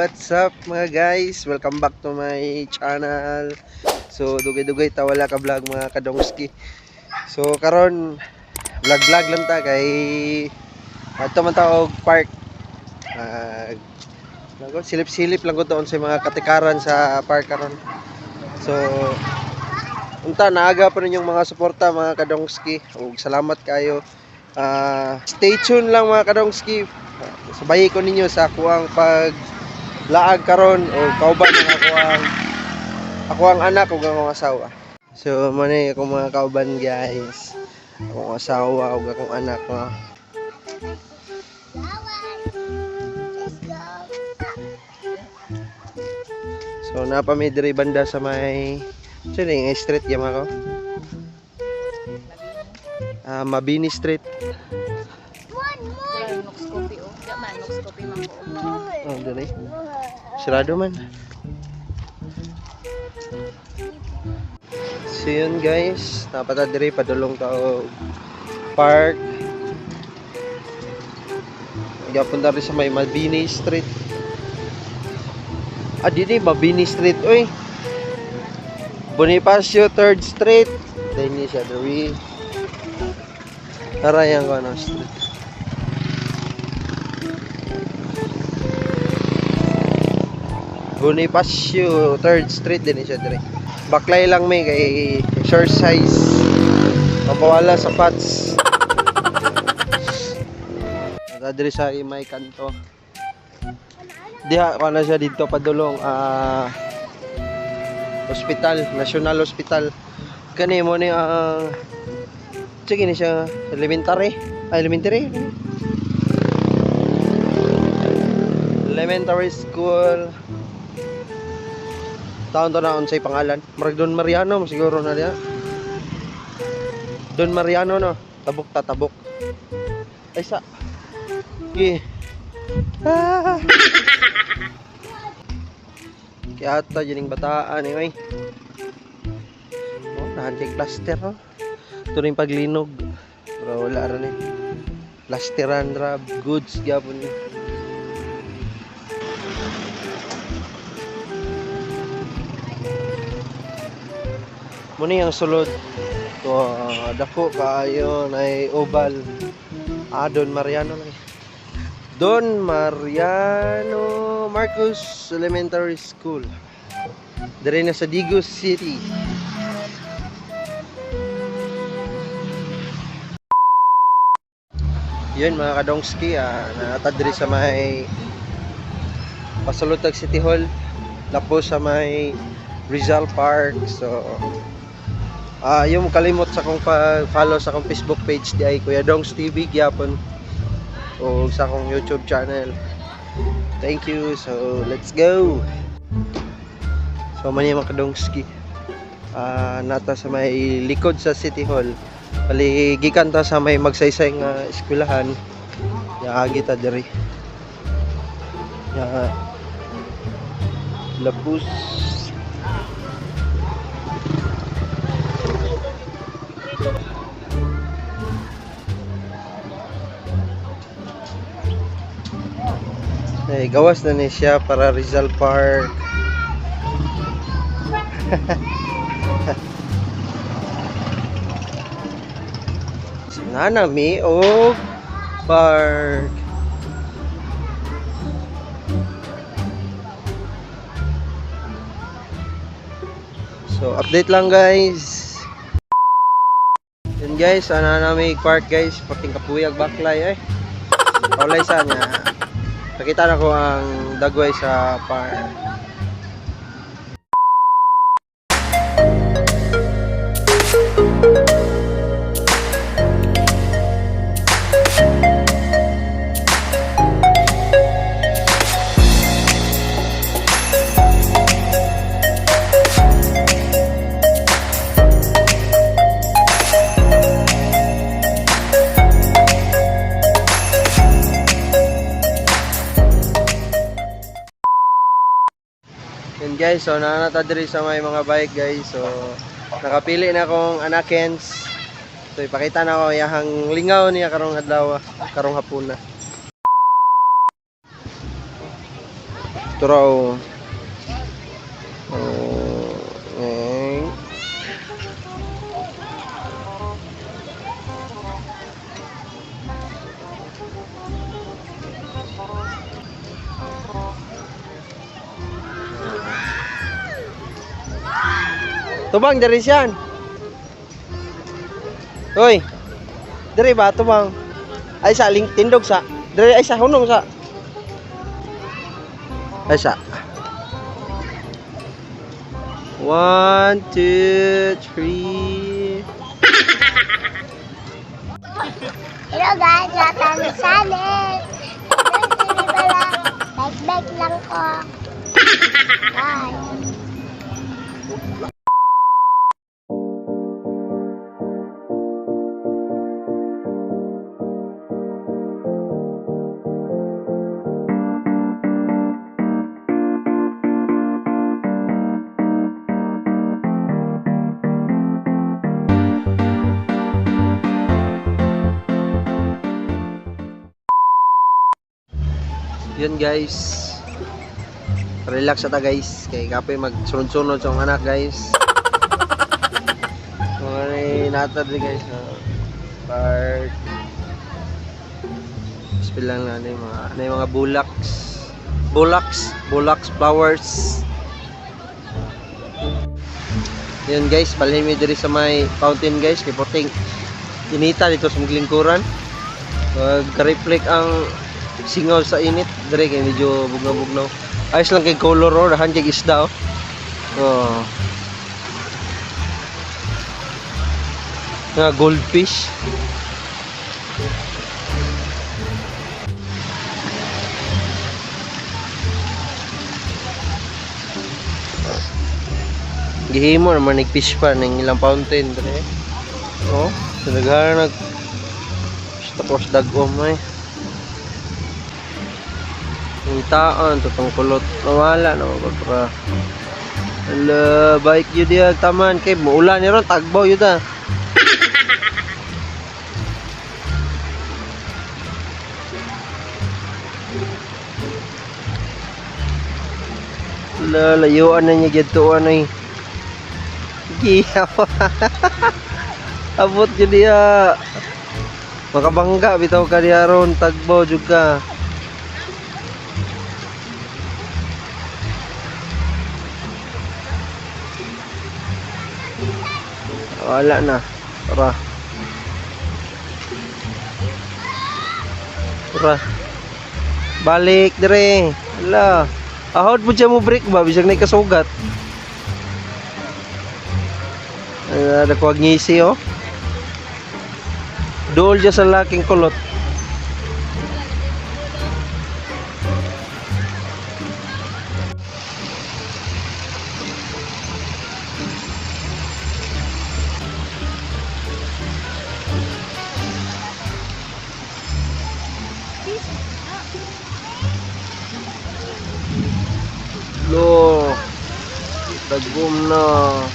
What's up mga guys? Welcome back to my channel. So, dugay-dugay ta wala ka vlog mga kadongski. So, karon vlog-vlog lang ta kay ato man ta og park. Uh, silip-silip lang ko doon sa mga katikaran sa park karon. So, unta naaga pa rin yung mga suporta mga kadongski. Ug salamat kayo. Ah, stay tuned lang mga kadongski. Sabayi ko ninyo sa kuang pag laag karon o kauban ng ako ang ako ang anak ug akong asawa. So mo ni akong mga kauban guys. Akong asawa ug akong anak no. So napa may diri banda sa may Sino yung street yam ako? Ah, Mabini Street. Wala Nox Coffee oh. Diya man, Nox Coffee man ko. Oh, dali. Sarado man. So yun guys, napata diri padulong ta og park. Gapunta rin sa may Mabini Street. Ah, dili Mabini Street, oy. Bonifacio 3rd Street. Dahil ni siya diri. Karayang ko ano street. Bonifacio 3rd Street din siya dire. Baklay lang may kay exercise. Mapawala sa pats. Nada dire sa imay kanto. Diha ko na siya dito padulong ah hospital, National Hospital. Kani mo ni ang sige ni siya elementary. Ay, elementary. Elementary school. Taon to na unsay pangalan. Marag Don Mariano siguro na diya. Don Mariano no. Tabok ta tabok. Ay sa. Gi. Ah. Kaya ata jining bataan eh. Ay. Oh, nahan kay cluster oh. Ito rin paglinog. Pero wala rin eh. Plasteran rab. Goods gyapon ni. Muna yung sulod. To uh, dako kaayo ay oval. Ah, Don Mariano lang. eh. Don Mariano Marcos Elementary School. Dire na sa Digos City. Yun mga kadongski, ah, natadri sa may Pasulutag City Hall. Tapos sa may Rizal Park. So, ah yung kalimot sa kong pa-follow sa akong Facebook page di ay Kuya Dongs TV gyapon o sa akong YouTube channel. Thank you. So, let's go. So, mani mga kadongski. Ah, nata sa may likod sa City Hall. Paligikan ta sa may magsaysay nga eskwelahan. Yaagi ta diri. Ya Lapus. Eh, gawas na ni siya para Rizal Park. Nanami o park. So, update lang guys. Yun guys, ano namin park guys, pating kapuyag baklay eh. Kaulay sa niya. Nakita na ko ang dagway sa park. Guys, so nanata diri sa may mga bike guys. So nakapili na akong anakens. So ipakita na ko yahang lingaw niya karong adlaw, karong hapon na. Tura Tubang dari siyan. Hoy. Dari ba tubang? Ay sa ling tindog sa. Dari ay sa hunong sa. Ay sa. One, two, three. Hello guys, welcome to channel. Pala, like-like lang ko. Bye. Yun guys. Relax ata guys. Kay kape magsunod-sunod sa anak guys. Mga natad di guys. Uh, part. Spill lang na yung mga, yung mga bulaks. Bulaks. Bulaks flowers. Yun guys. Balhin mi diri sa may fountain guys. Kay puting inita dito sa maglingkuran. Mag-reflect ang singaw sa init. Dire kay medyo bugnaw-bugnaw. Ayos lang kay color oh. Dahan kay isda oh. Oh. Goldfish. Gihimo naman ni fish pa ng ilang fountain dire. Oh talaga nag tapos dagom eh yung taon, tutong kulot. Nawala na mga pra. Ala, baik yun diya, taman. Kay, muulan ni ron, tagbaw yun ah. Ala, layuan na niya gituan ay. Giyaw. Abot yun diya. Makabangga, bitaw ka diya ron, tagbaw juga. Wala na. Tara. Tara. Balik dire. Ala. Ahod mo dyan mo break ba? Bisag na ikasugat. Ada ko ngisi oh. Dool dyan sa laking kulot. Na.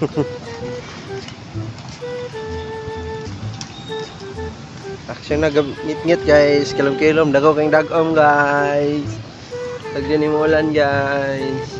Action na ngit-ngit guys. Kilom-kilom. Dagaw kang dagom guys. Tagyan mo ulan guys.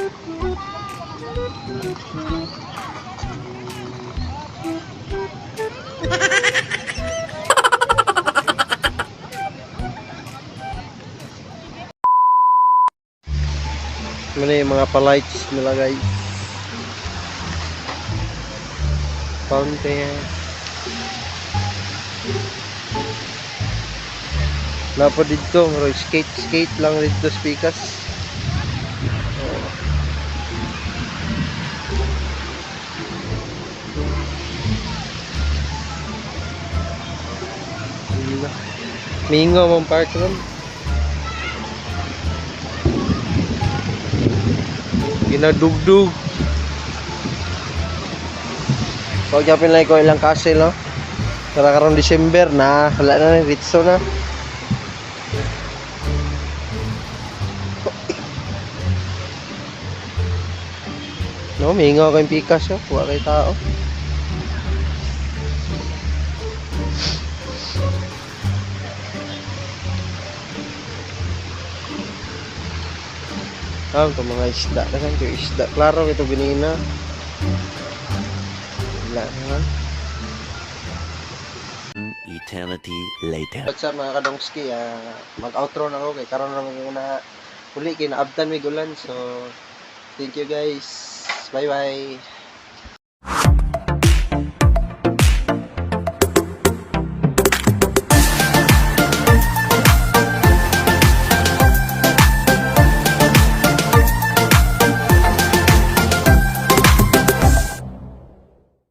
Ano yung mga palights nila guys. Fountain. Lapo dito, skate skate lang dito sa pikas. Mingo mong park ron. Ginadugdug. Pag yapin lang ko ilang castle, no? Kaya karong December na, wala na rin, ritso na. No, mingaw kayong pikas, no? Kuha kay tao. Ah, ito mga isda. Dagan ko isda. Klaro ito binina. Wala naman. eternity later. What's up mga kadongski? Ah, mag-outro na ako kay karon na mga na huli kay naabtan mi gulan. So thank you guys. Bye bye.